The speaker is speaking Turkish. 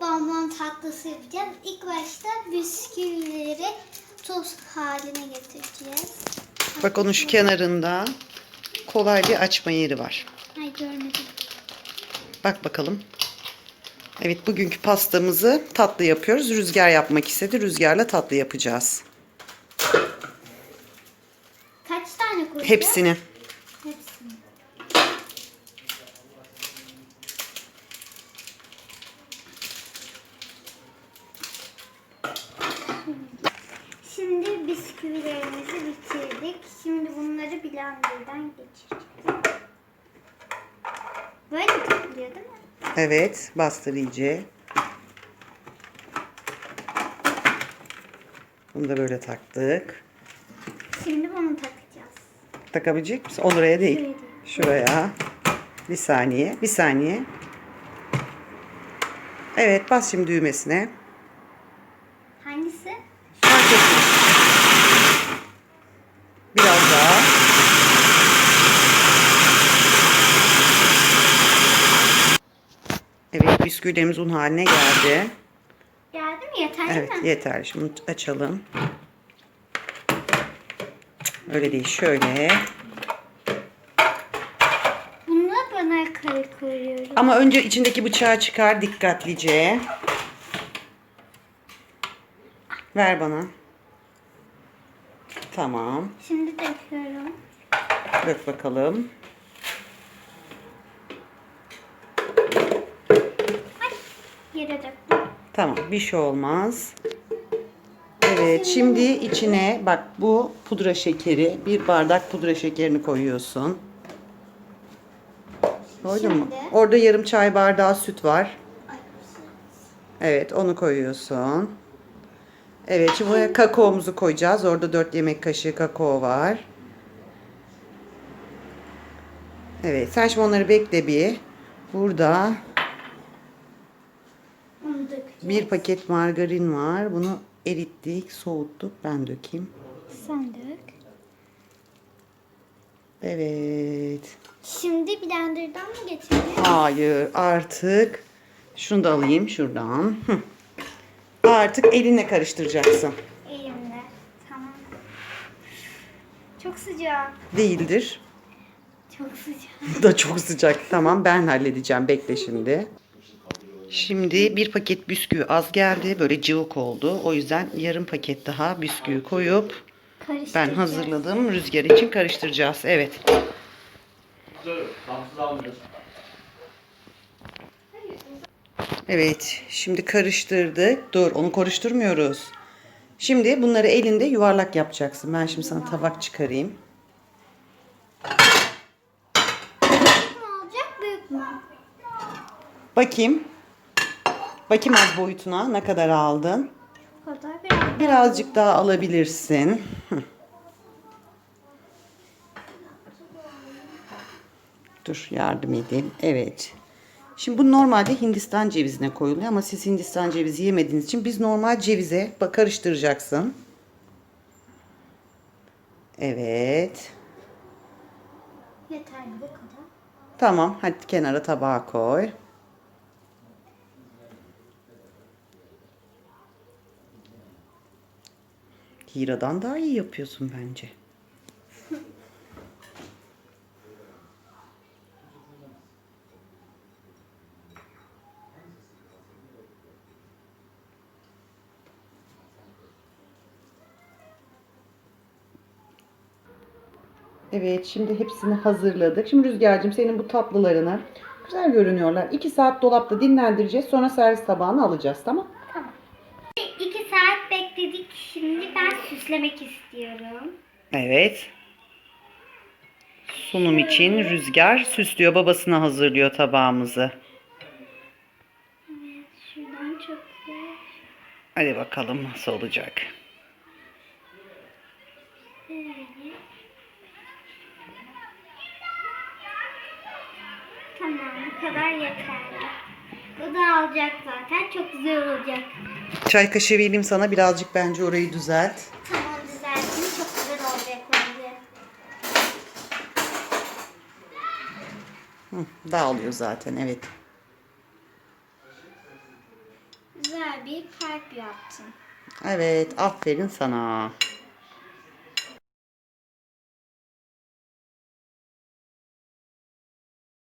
bonbon tatlısı yapacağız. İlk başta bisküvileri toz haline getireceğiz. Bak onun şu kenarında kolay bir açma yeri var. Ay görmedim. Bak bakalım. Evet bugünkü pastamızı tatlı yapıyoruz. Rüzgar yapmak istedi. Rüzgarla tatlı yapacağız. Kaç tane koyacağız? Hepsini. Şimdi bisküvilerimizi bitirdik. Şimdi bunları blenderdan geçireceğiz. Böyle takılıyor değil mi? Evet bastır iyice. Bunu da böyle taktık. Şimdi bunu takacağız. Takabilecek misin? Oraya değil. Şuraya değil. Şuraya. Bir saniye. Bir saniye. Evet bas şimdi düğmesine. Hangisi? Fark etmez. Biraz daha. Evet bisküvilerimiz un haline geldi. Geldi mi? Yeterli Evet mi? yeter. Şimdi açalım. Öyle değil şöyle. Bunu bana kare koyuyorum. Ama önce içindeki bıçağı çıkar dikkatlice. Ver bana. Tamam. Şimdi döküyorum. Dök bakalım. Tamam bir şey olmaz. Evet şimdi içine bak bu pudra şekeri bir bardak pudra şekerini koyuyorsun. Koydun mu? Orada yarım çay bardağı süt var. Ay, Evet onu koyuyorsun. Evet şimdi buraya kakaomuzu koyacağız. Orada 4 yemek kaşığı kakao var. Evet sen şimdi onları bekle bir. Burada. Bir paket margarin var. Bunu erittik, soğuttuk. Ben dökeyim. Sen dök. Evet. Şimdi blenderdan mı geçelim? Hayır artık şunu da alayım şuradan. Artık elinle karıştıracaksın. Elimle. Tamam. Çok sıcak. Değildir. Çok sıcak. da çok sıcak. Tamam ben halledeceğim. Bekle şimdi. Şimdi bir paket bisküvi az geldi. Böyle cıvık oldu. O yüzden yarım paket daha bisküvi koyup ben hazırladım. Rüzgar için karıştıracağız. Evet. Evet. Şimdi karıştırdık. Dur onu karıştırmıyoruz. Şimdi bunları elinde yuvarlak yapacaksın. Ben şimdi sana tabak çıkarayım. Küçük mü olacak büyük mü? Bakayım. Bakayım az boyutuna ne kadar aldın. Bu kadar biraz. Birazcık daha alabilirsin. Dur yardım edeyim. Evet. Şimdi bu normalde Hindistan cevizine koyuluyor ama siz Hindistan cevizi yemediğiniz için biz normal cevize bak karıştıracaksın. Evet. Yeterli bu kadar. Tamam hadi kenara tabağa koy. Hira'dan daha iyi yapıyorsun bence. Evet şimdi hepsini hazırladık. Şimdi Rüzgar'cığım senin bu tatlılarını güzel görünüyorlar. 2 saat dolapta dinlendireceğiz. Sonra servis tabağına alacağız tamam bekledik. Şimdi ben süslemek istiyorum. Evet. Sunum için Rüzgar süslüyor. Babasına hazırlıyor tabağımızı. Şuradan çok güzel. Hadi bakalım nasıl olacak. Tamam bu kadar yeterli. Bu da alacak zaten. Çok güzel olacak. Çay kaşığı vereyim sana. Birazcık bence orayı düzelt. Tamam düzelttim. Çok güzel olacak bence. Hı, dağılıyor zaten evet. güzel bir kalp yaptım. Evet aferin sana.